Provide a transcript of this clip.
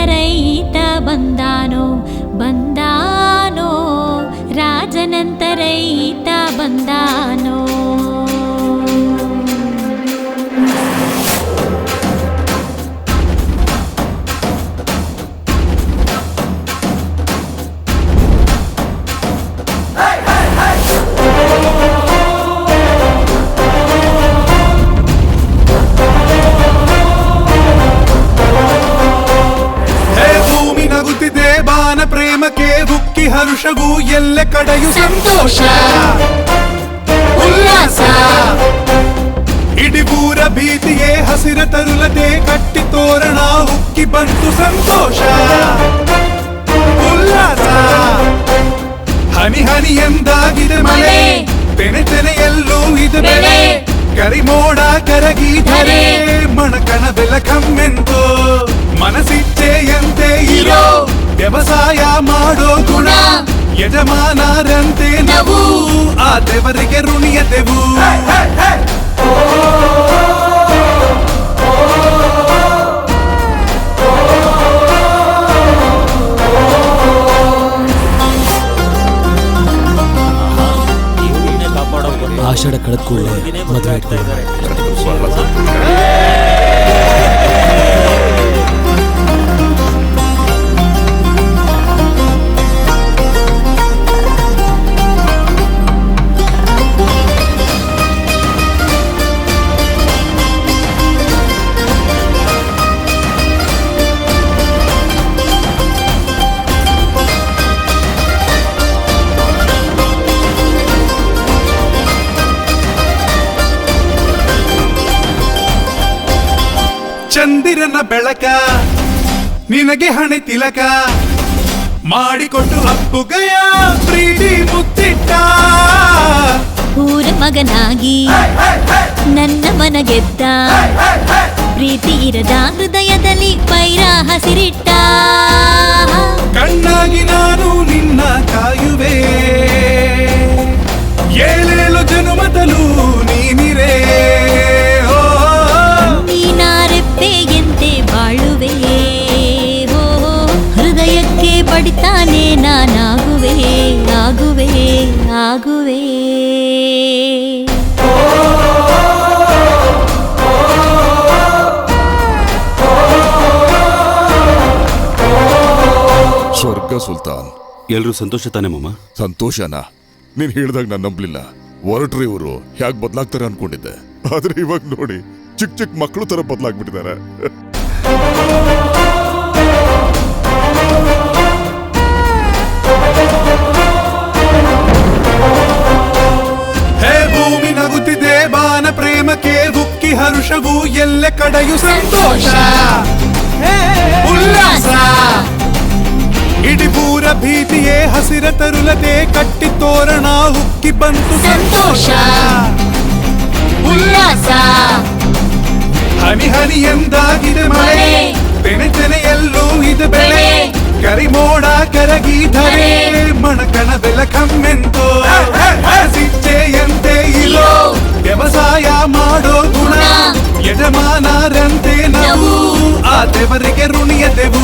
राजनन्तरैतबन्दानो बन्दानो राजनन्तरैतबन्दानो। राजनन्तरीत ಹರುಷಗೂ ಎಲ್ಲ ಕಡೆಯು ಸಂತೋಷ ಉಲ್ಲಾಸ ಇಡಿಗೂರ ಭೀತಿಗೆ ಹಸಿರ ತರುಲತೆ ಕಟ್ಟಿ ತೋರಣ ಉಕ್ಕಿ ಬಂತು ಸಂತೋಷ ಉಲ್ಲಾಸ ಹನಿ ಹನಿ ಎಂದಾಗಿದೆ ಮಳೆ. ತೆನೆ ತೆನೆಯಲ್ಲೂ ಇದು ಬೆಳೆ. ಕರಿಮೋಡ ಕರಗಿ ಧರೆ. ಮಣಕಣ ಬೆಲ ಕಮ್ಮೆಂತು ಇರೋ ಇರೋ. ವ್ಯವಸಾಯ ಮಾಡೋ ಗುಣ. ಯಜಮಾನರಂತೆ ನಾವು ಆ ದೇವರಿಗೆ ಋಣಿಯದೆವು ಆಷಾಢ ಕಳೆದ ಕೂಡಲೇ ಮದುವೆ ಇಟ್ಕೊಳ್ಳೋಣ ಚಂದಿರನ ಬೆಳಕ ನಿನಗೆ ಹಣೆ ತಿಲಕ ಮಾಡಿಕೊಟ್ಟು ಅಪ್ಪುಗಯ ಪ್ರೀತಿ ಮುತ್ತಿಟ್ಟ. ಊರ ಮಗನಾಗಿ ನನ್ನ ಮನ ಗೆದ್ದ ಪ್ರೀತಿ ಇರದ ಹೃದಯದಲ್ಲಿ ಪೈರ ಹಸಿರಿಟ್ಟ ಕಣ್ಣಾಗಿ ನಾನು ನಿನ್ನ ಕಾಯುವೆ. ಏಳೇಳು ಜನುಮದಲು ನೀನಿರೇ. ನಾನಾಗುವೆ ಆಗುವೆ ಆಗುವೆ. ಸ್ವರ್ಗ ಸುಲ್ತಾನ್. ಎಲ್ರೂ ಸಂತೋಷ ತಾನೆ ಮಾಮ? ಸಂತೋಷನ? ನೀನ್ ಹೇಳ್ದಾಗ ನಾನು ನಂಬ್ಲಿಲ್ಲ. ಹೊರಟ್ರಿ ಇವರು ಹ್ಯಾಕ್ ಬದ್ಲಾಗ್ತಾರೆ ಅನ್ಕೊಂಡಿದ್ದೆ. ಆದ್ರೆ ಇವಾಗ ನೋಡಿ ಚಿಕ್ಕ ಚಿಕ್ಕ ಮಕ್ಕಳು ತರ ಬದಲಾಗ್ಬಿಟ್ಟಿದ್ದಾರೆ ಬಾನ ಪ್ರೇಮಕ್ಕೆ ಹರುಷವು ಎಲ್ಲೆ ಕಡೆಯು ಸಂತೋಷ. ಉಲ್ಲಾಸ. ಇಡಿಬೂರ ಭೀತಿಯೇ ಹಸಿರ ತರುಲತೆ ಕಟ್ಟಿ ತೋರಣ ಹುಕ್ಕಿ ಬಂತು ಸಂತೋಷ. ಉಲ್ಲಾಸ. ಹನಿ ಹನಿ ಎಂದಾಗಿದೆ ಮಳೆ. ತೆನೆ ತೆನೆಯಲ್ಲೂ ಇದು ಬೆಳೆ. ಕರಿ ಕರಿಮೋಡ ಕರಗಿದರೆ ಧರೆ. ಮಣಕಣ ಇರೋ ಇರೋ. ವ್ಯವಸಾಯ ಮಾಡೋ ಗುಣ ಗುಣ. ಯಜಮಾನರಂತೆ ನಾವು ನಾವು. ಆ ದೇವರಿಗೆ ಋಣಿಯದೆವು